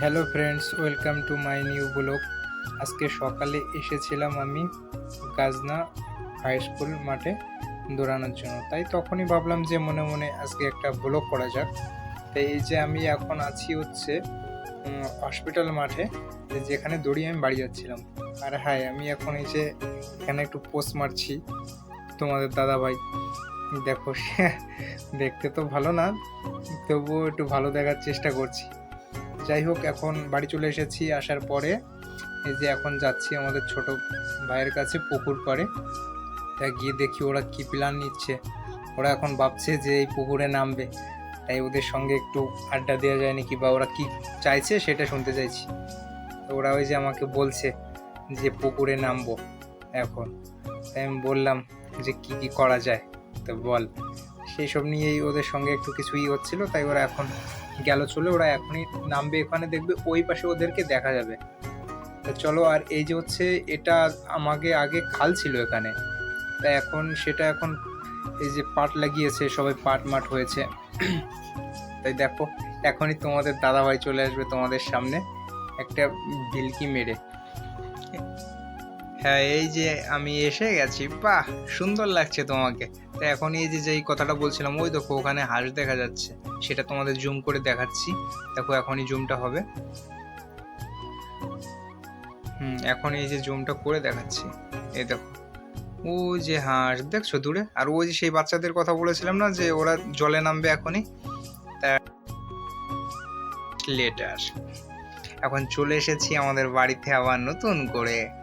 Hello friends welcome to my new blog আজকে সকালে এসেছিলাম আমি গাজনা হাই স্কুল মাঠে দৌড়ানোর জন্য। তাই তখনই ভাবলাম যে মনে মনে আজকে একটা ব্লগ করা যাক। তাই এই যে আমি এখন আছি হচ্ছে হসপিটাল মাঠে যেখানে দৌড়িয়ে আমি বাড়ি যাচ্ছিলাম। আর হ্যাঁ আমি এখন এই যে এখানে একটু পোস্ট মারছি তোমাদের দাদা ভাই দেখো, দেখতে তো ভালো না, তবুও একটু ভালো দেখার চেষ্টা করছি। যাই হোক, এখন বাড়ি চলে এসেছি আসার পরে। এই যে এখন যাচ্ছি আমাদের ছোট ভাইয়ের কাছে পুকুর পাড়ে। তা গিয়ে দেখি ওরা কি প্ল্যান নিচ্ছে। ওরা এখন ভাবছে যে এই পুকুরে নামবে। তাই ওদের সঙ্গে একটু আড্ডা দেওয়া যায় নাকি বা ওরা কি চাইছে সেটা শুনতে চাইছি। তো ওরা ওই যে আমাকে বলছে যে পুকুরে নামবো এখন। তাই আমি বললাম যে কি কি করা যায়? তো বল। সেই সব নিয়েই ওদের সঙ্গে একটু কিছুই হচ্ছিল, তাই ওরা এখন গেল, চলে ওরা এখনই নামবে, এখানে দেখবে ওই পাশে ওদেরকে দেখা যাবে। তা চলো, আর এই যে হচ্ছে, এটা আমাকে আগে খাল ছিল এখানে। তা এখন সেটা এখন এই যে পাট লাগিয়েছে, সবাই পাট মাঠ হয়েছে। তাই দেখো, এখনই তোমাদের দাদাভাই চলে আসবে তোমাদের সামনে, একটা ভিলকি মেরে। হ্যাঁ এই যে আমি এসে গেছি, বাহ, সুন্দর লাগছে তোমাকে। তা এখন এই যে, যেই কথাটা বলছিলাম, ওই দেখো, ওখানে হাঁস দেখা যাচ্ছে। সেটা তোমাদের জুম করে দেখাচ্ছি। দেখো, এখনই জুমটা হবে। হুম, এখন এই যে জুমটা করে দেখাচ্ছি। এই দেখো ও যে হাঁস, দেখছ দূরে? আর ওই যে সেই বাচ্চাদের কথা বলেছিলাম না, যে ওরা জলে নামবে এখনই? লেটার। এখন চলে এসেছি আমাদের বাড়িতে আবার নতুন করে।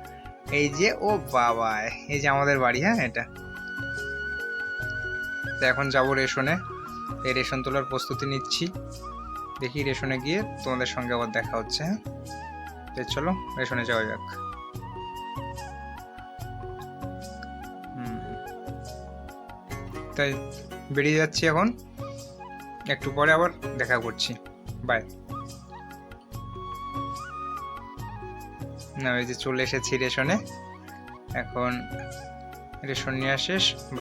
এই যে, ও বাবা, এই যে আমাদের বাড়ি হ্যাঁ এটা। তো এখন যাব রেশনে। এই রেশন তোলার প্রস্তুতি নিচ্ছি। দেখি রেশনে গিয়ে তোমাদের সঙ্গে আবার দেখা হচ্ছে হ্যাঁ? তো চলো, রেশনে যাওয়া যাক। তাই বেরিয়ে যাচ্ছি এখন। একটু পরে আবার দেখা করছি। বাই ওই যে চলে এসেছি রেশনে। এখন রেশন নিয়ে শেষ